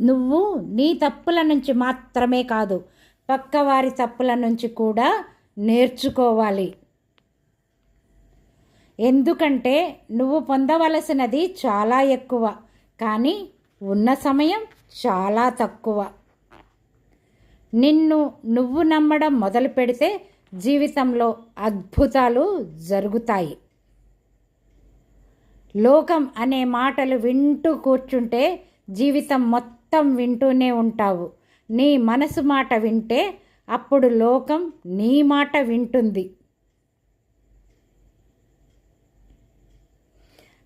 నువ్వు నీ తప్పుల నుంచి మాత్రమే కాదు పక్కవారి తప్పుల నుంచి కూడా నేర్చుకోవాలి. ఎందుకంటే నువ్వు పొందవలసినది చాలా ఎక్కువ కానీ ఉన్న సమయం చాలా తక్కువ. నిన్ను నువ్వు నమ్మడం మొదలు పెడితే జీవితంలో అద్భుతాలు జరుగుతాయి. లోకం అనే మాటలు వింటూ కూర్చుంటే జీవితం మొత్తం వింటూనే ఉంటావు. నీ మనసు మాట వింటే అప్పుడు లోకం నీ మాట వింటుంది.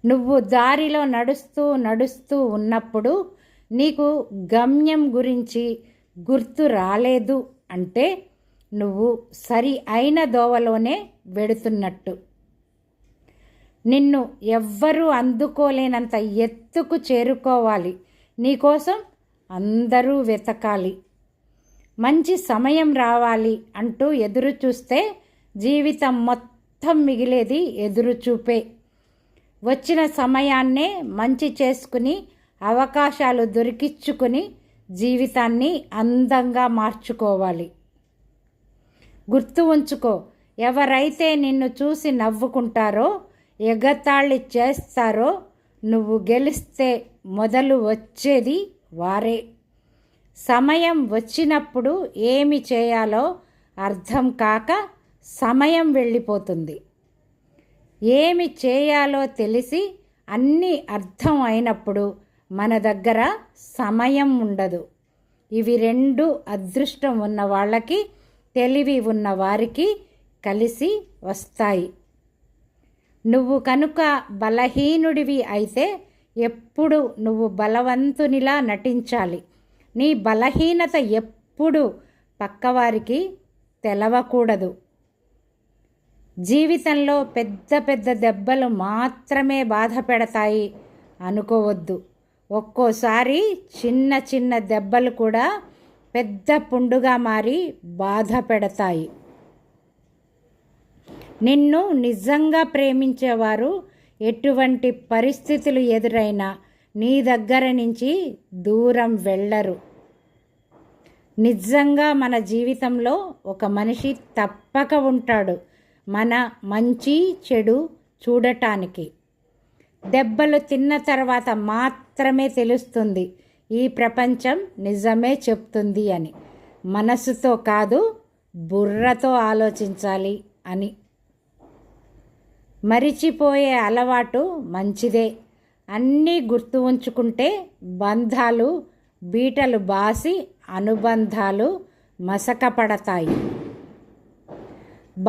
నువ్వు దారిలో నడుస్తూ నడుస్తూ ఉన్నప్పుడు నీకు గమ్యం గురించి గుర్తు రాలేదు అంటే నువ్వు సరి అయిన దోవలోనే వెడుతున్నట్టు. నిన్ను ఎవ్వరూ అందుకోలేనంత ఎత్తుకు చేరుకోవాలి. నీకోసం అందరూ వెతకాలి. మంచి సమయం రావాలి అంటూ ఎదురు చూస్తే జీవితం మొత్తం మిగిలేది ఎదురు చూపే. వచ్చిన సమయాన్నే మంచి చేసుకుని అవకాశాలు దొరికించుకుని జీవితాన్ని అందంగా మార్చుకోవాలి. గుర్తు ఉంచుకో ఎవరైతే నిన్ను చూసి నవ్వుకుంటారో ఎగతాళి చేస్తారో నువ్వు గెలిస్తే మొదలు వచ్చేది వారే. సమయం వచ్చినప్పుడు ఏమి చేయాలో అర్థం కాక సమయం వెళ్ళిపోతుంది. ఏమి చేయాలో తెలిసి అన్నీ అర్థం అయినప్పుడు మన దగ్గర సమయం ఉండదు. ఇవి రెండు అదృష్టం ఉన్న వాళ్ళకి తెలివి ఉన్న వారికి కలిసి వస్తాయి. నువ్వు కనుక బలహీనుడివి అయితే ఎప్పుడు నువ్వు బలవంతునిలా నటించాలి. నీ బలహీనత ఎప్పుడు పక్కవారికి తెలవకూడదు. జీవితంలో పెద్ద పెద్ద దెబ్బలు మాత్రమే బాధ పెడతాయి అనుకోవద్దు. ఒక్కోసారి చిన్న చిన్న దెబ్బలు కూడా పెద్ద పుండుగా మారి బాధ పెడతాయి. నిన్ను నిజంగా ప్రేమించేవారు ఎటువంటి పరిస్థితులు ఎదురైనా నీ దగ్గర నుంచి దూరం వెళ్ళరు. నిజంగా మన జీవితంలో ఒక మనిషి తప్పక ఉంటాడు మన మంచి చెడు చూడటానికి. దెబ్బలు తిన్న తర్వాత మాత్రమే తెలుస్తుంది ఈ ప్రపంచం నిజమే చెప్తుంది అని. మనసుతో కాదు బుర్రతో ఆలోచించాలి అని. మరిచిపోయే అలవాటు మంచిదే. అన్నీ గుర్తు ఉంచుకుంటే బంధాలు బీటలు బాసి అనుబంధాలు మసకపడతాయి.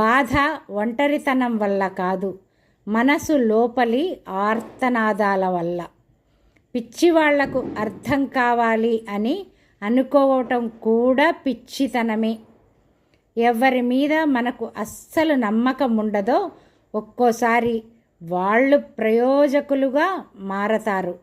బాధ ఒంటరితనం వల్ల కాదు మనసు లోపలి ఆర్తనాదాల వల్ల. పిచ్చివాళ్ళకు అర్థం కావాలి అని అనుకోవటం కూడా పిచ్చితనమే. ఎవరి మీద మనకు అస్సలు నమ్మకం ఉండదో ఒక్కోసారి వాళ్ళు ప్రయోజకులుగా మారతారు.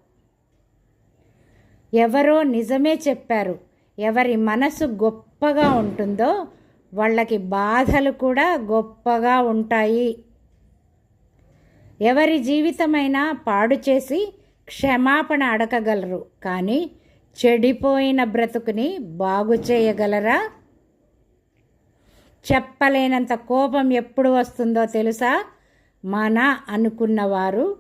ఎవరో నిజమే చెప్పారు. ఎవరి మనసు గొప్పగా ఉంటుందో వాళ్ళకి బాధలు కూడా గొప్పగా ఉంటాయి. ఎవరి జీవితమైనా పాడు చేసి క్షమాపణ అడగగలరు కానీ చెడిపోయిన బ్రతుకుని బాగు చేయగలరా? చెప్పలేనంత కోపం ఎప్పుడు వస్తుందో తెలుసా? మన అనుకున్నవారు